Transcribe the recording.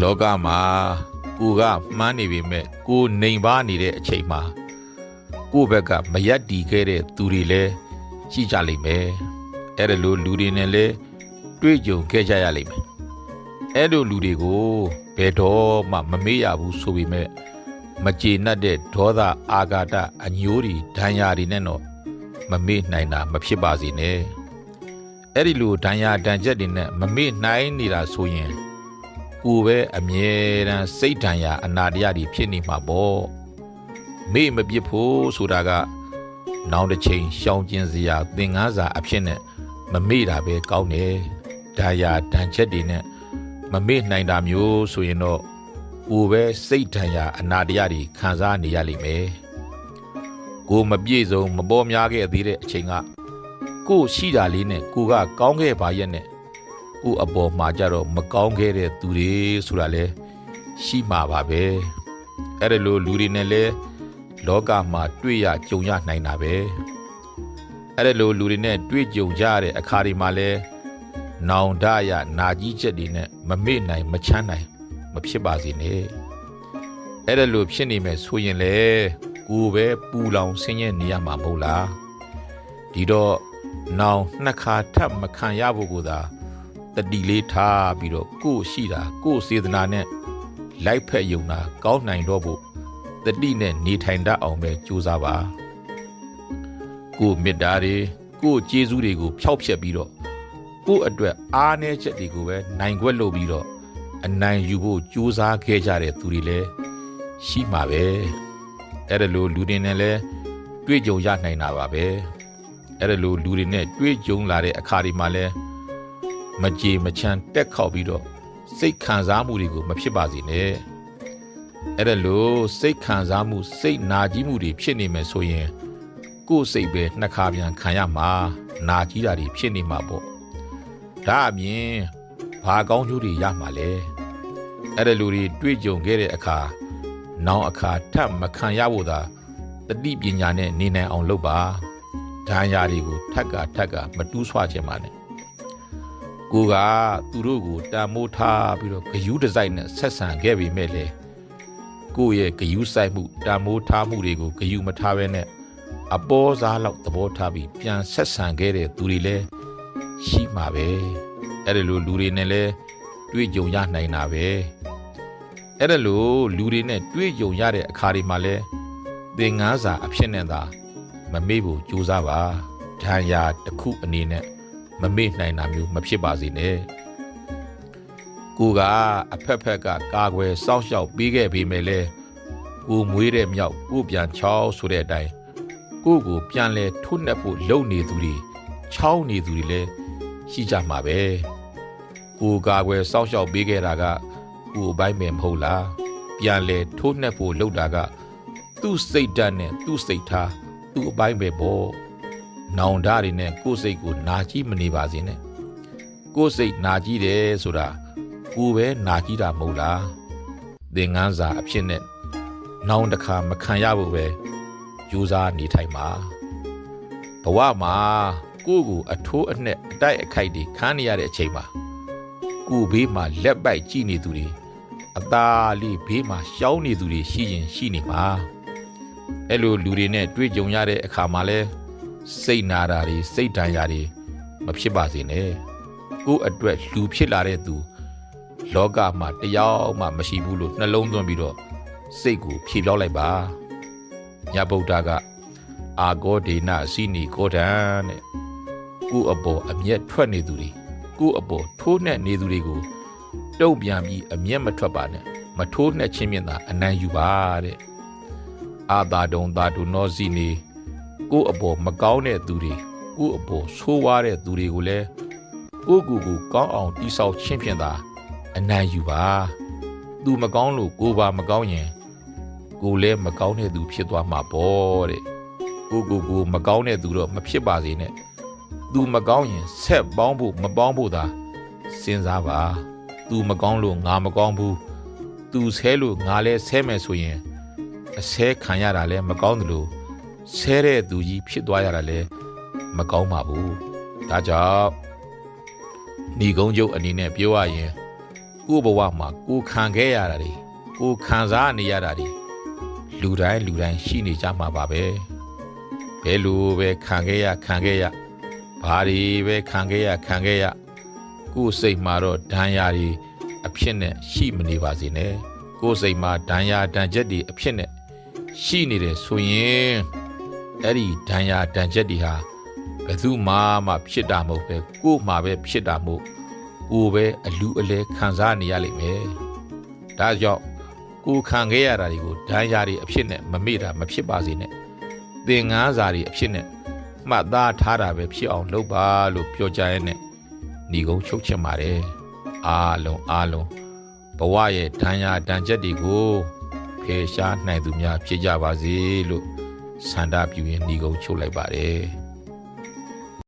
လောကမှာကိုကမှန်းနေပေမဲ့ကိုနှိမ်ပါနေတဲ့အချိန်မှာကိုယ့်ဘက်ကမရက်တီခဲ့တဲ့သူတွေလည်းရှိကြလိမ့်မယ်အဲ့ဒါလိုလူတွေနဲ့လည်းတွေ့ကြုံခဲ့ကြရလိမ့်မယ်အဲ့လိုလူတွေကိုဘယ်တော့မှမမေ့ရဘူးဆိုပေမဲ့မကျေနပ်တဲ့ဒေါသအာဃာတအညိုးတွေဒဏ်ရာတွေနဲ့တော့မမေ့နိုင်တာမဖြစ်ပါစေနဲ့ အဲ့ဒီလိုဒဏ်ရာဒဏ်ချက်တွေနဲ့မမေ့နိုင်နေတာဆိုရင်ကိုယ်ပဲအမြဲတမ်းစိတ်ဓာတ်ရာအနာတရားတွေဖြစ်နေမှာပေါ့မေ့မပြစ်ဖို့ဆိုတာကနောက်တစ်ချိန်ရှောင်ကျဉ်စရာသင်ငန်းစာအဖြစ်နဲ့မမေ့တာပဲကောင်းတယ်ဒါရာဒဏ်ချက်တွေနဲ့မမေ့နိုင်တာမျိုးဆိုရင်တော့ကိုယ်ပဲစိတ်ဓာတ်ရာအနာတရားတွေခံစားနေရလိမ့်မယ်ကိုယ်မပြည့်စုံမပေါ်များခဲ့သေးတဲ့အချိန်က ကိုယ်ရှိတာလေးနဲ့ကိုကကောင်းခဲ့ပါရဲ့နဲ့ကိုယ့်အပေါ်မှာကြတော့မကောင်းခဲ့တဲ့သူတွေဆိုတာလဲရှိမှာပါပဲအဲ့ဒါလိုလူတွေနဲ့လဲလောကမှာတွေ့ရကြုံရနိုင်တာပဲအဲ့ဒါလိုလူတွေနဲ့တွေ့ကြုံကြရတဲ့အခါဒီမှာလဲနောင်တရနာကြီးချက်တွေနဲ့မမေ့နိုင်မချမ်းနိုင် မဖြစ်ပါစေနဲ့အဲ့ဒါလိုဖြစ်နေမယ်ဆိုရင်လေကိုယ်ပဲပူလောင်ဆင်းရဲနေရမှာမဟုတ်လားဒီတော့ နောင်နှစ်ခါထပ်မခံရဖို့ကိုသာတတိလေးထားပြီးတော့ကိုယ်ရှိတာကိုယ်စေတနာနဲ့လိုက်ဖက်ယုံတာကောင်းနိုင်တော့ဖို့တတိနဲ့နေထိုင်တတ်အောင်ပဲကြိုးစားပါကိုယ်မေတ္တာတွေကိုယ်ကျေးဇူးတွေကိုဖျောက်ဖျက်ပြီးတော့ကိုယ့်အတွက်အားနည်းချက်တွေကိုပဲနိုင်ခွက်လုပ်ပြီးတော့အနိုင်ယူဖို့ကြိုးစားခဲ့ကြတဲ့သူတွေလည်းရှိမှာပဲအဲ့ဒါလိုလူတွေနဲ့လည်းတွေ့ကြုံရနိုင်တာပါပဲ အဲ့ဒါလိုလူတွေနဲ့တွေ့ကြုံလာတဲ့အခါဒီမှာလည်းမကြေမချမ်းတက်ခောက်ပြီးတော့စိတ်ခံစားမှုတွေကိုမဖြစ်ပါစေနဲ့အဲ့ဒါလို့စိတ်ခံစားမှုစိတ်နာကြီးမှုတွေဖြစ်နေမယ်ဆိုရင်ကိုယ်စိတ်ပဲနှစ်ခါပြန်ခံရမှာနာကြီးတာတွေဖြစ်နေမှာပေါ့ဒါအပြင်ဘာကောင်းကျိုးတွေရမှာလဲအဲ့ဒါလူတွေတွေ့ကြုံခဲ့တဲ့အခါနောင်အခါထပ်မခံရဖို့သာတတိပညာနဲ့နေနိုင်အောင်လုပ်ပါ ဒဏ်ရာတွေကိုထက်ကထက်ကမတူးဆွခြင်းပါနဲ့ကိုကသူတို့ကိုတန်မိုးထားပြီးတော့ဂယူးဒီဇိုင်းနဲ့ဆက်ဆံခဲ့ပေမဲ့လေကိုယ့်ရဲ့ဂယူးဆိုင်မှုတန်မိုးထားမှုတွေကိုဂယူးမထားဘဲနဲ့အပေါ်စားလောက်သဘောထားပြီးပြန်ဆက်ဆံခဲ့တဲ့သူတွေလည်းရှိမှာပဲအဲ့ဒါလိုလူတွေနဲ့လည်းတွေ့ကြုံရနိုင်တာပဲအဲ့ဒါလိုလူတွေနဲ့တွေ့ကြုံရတဲ့အခါတွေမှာလည်းသင်ငန်းစာအဖြစ်နဲ့သာ မမေ့ဖို့ကြိုးစားပါဒဏ်ရာတစ်ခုအနေနဲ့မမေ့နိုင်တာမျိုးမဖြစ်ပါစေနဲ့ကိုကအဖက်ဖက်ကကာကွယ်စောင့်ရှောက်ပေးခဲ့ပေမဲ့လဲကိုမွေးတဲ့မြောက်ကိုပြန်ချောင်းဆိုတဲ့အတိုင်းကိုကိုပြန်လဲထုနှက်ဖို့လုံနေသူတွေချောင်းနေသူတွေလည်းရှိကြမှာပဲကိုကာကွယ်စောင့်ရှောက်ပေးခဲ့တာကကိုအပိုင်းပဲမဟုတ်လားပြန်လဲထိုးနှက်ဖို့လုပ်တာက သူ့စိတ်ဓာတ်နဲ့သူ့စိတ်ထား သူ့အပိုင်းပဲပေါ့နောင်ဓာတ်တွေနဲ့ကိုယ်စိတ်ကိုနာကြည့်မနေပါစေနဲ့ကိုယ်စိတ်နာကြည့်တယ်ဆိုတာကိုယ်ပဲနာကြည့်တာမဟုတ်လားသင်ငန်းစာအဖြစ်နဲ့နောင်တစ်ခါမခံရဖို့ပဲကြိုးစားနေထိုင်ပါဘဝမှာကိုယ့်ကိုအထိုးအနှက်အတိုက်အခိုက်တွေခံနေရတဲ့အချိန်မှာကိုယ်ဘေးမှာလက်ပိုက်ကြည့်နေသူတွေအသားလေးဘေးမှာရှောင်းနေသူတွေရှိရင်ရှိနေမှာ အဲ့လိုလူတွေနဲ့တွေ့ကြုံရတဲ့အခါမှာလဲစိတ်နာတာတွေစိတ်ဒဏ်ရာတွေမဖြစ်ပါစေနဲ့ကိုယ့်အတွက်လူဖြစ်လာတဲ့သူလောကမှာတယောက်မှမရှိဘူးလို့နှလုံးသွင်းပြီးတော့စိတ်ကိုဖြေပြောင်းလိုက်ပါညဗုဒ္ဓကအာဂောဒေနစီနီကောဒံတဲ့ကိုယ့်အပေါ်အမျက်ထွက်နေသူတွေကိုယ့်အပေါ်ထိုးနှက်နေသူတွေကိုတုံ့ပြန်ပြီးအမျက်မထွက်ပါနဲ့မထိုးနှက်ခြင်းမြင်သာအနံယူပါတဲ့ အာသာဒုံသာဒုနောစီနီကိုယ့်အပေါ်မကောင်းတဲ့သူတွေကိုယ့်အပေါ်ဆိုးဝါးတဲ့သူတွေကိုလည်းကိုယ့်ကိုယ်ကိုကောင်းအောင်တိဆောက်ခြင်းဖြင့်သာအနိုင်ယူပါသူမကောင်းလို့ကိုယ်ပါမကောင်းရင်ကိုယ်လည်းမကောင်းတဲ့သူဖြစ်သွားမှာပေါ့တဲ့ကိုယ့်ကိုယ်ကိုမကောင်းတဲ့သူတော့မဖြစ်ပါစေနဲ့သူမကောင်းရင်ဆက်ပေါင်းဖို့မပေါင်းဖို့သာစဉ်းစားပါသူမကောင်းလို့ငါမကောင်းဘူးသူဆဲလို့ငါလည်းဆဲမယ်ဆိုရင် အဆဲခံရတာလည်းမကောင်းသလိုဆဲတဲ့သူကြီးဖြစ်သွားရတာလည်းမကောင်းပါဘူးဒါကြောင့်ဏီကုန်းကျုပ်အနေနဲ့ပြောရရင်ကိုယ့်ဘဝမှာကိုယ်ခံခဲ့ရတာတွေကိုယ်ခံစားနေရတာတွေလူတိုင်းလူတိုင်းရှိနေကြမှာပါပဲဘယ်လိုပဲခံခဲ့ရခံခဲ့ရဘာတွေပဲခံခဲ့ရခံခဲ့ရကိုယ်စိတ်မှာတော့ဒဏ်ရာတွေအဖြစ်နဲ့ရှိမနေပါစေနဲ့ကိုယ်စိတ်မှာဒဏ်ရာဒဏ်ချက်တွေအဖြစ်နဲ့ ရှိနေတယ်ဆိုရင်အဲ့ဒီဒဏ်ရာဒဏ်ချက်တွေဟာဘယ်သူမှမဖြစ်တာမဟုတ်ပဲကိုယ်မှာပဲဖြစ်တာမို့ကိုယ်ပဲအလူအလဲခံစားနေရလိမ့်မယ်။ဒါကြောင့်ကိုယ်ခံခဲ့ရတာတွေကိုဒဏ်ရာတွေအဖြစ်နဲ့မမေ့တာမဖြစ်ပါစေနဲ့။သင်ငန်းစာတွေအဖြစ်နဲ့မှတ်သားထားတာပဲဖြစ်အောင်လုပ်ပါလို့ပြောကြရဲနဲ့ညီကုန်းချုပ်ချင်ပါတယ်။အားလုံးအားလုံးဘဝရဲ့ဒဏ်ရာဒဏ်ချက်တွေကို ဖယ်ရှားနိုင်သူများဖြစ်ကြပါစေလို့ဆန္ဒပြုရင်ညီကုန်းချုပ်လိုက်ပါတယ်။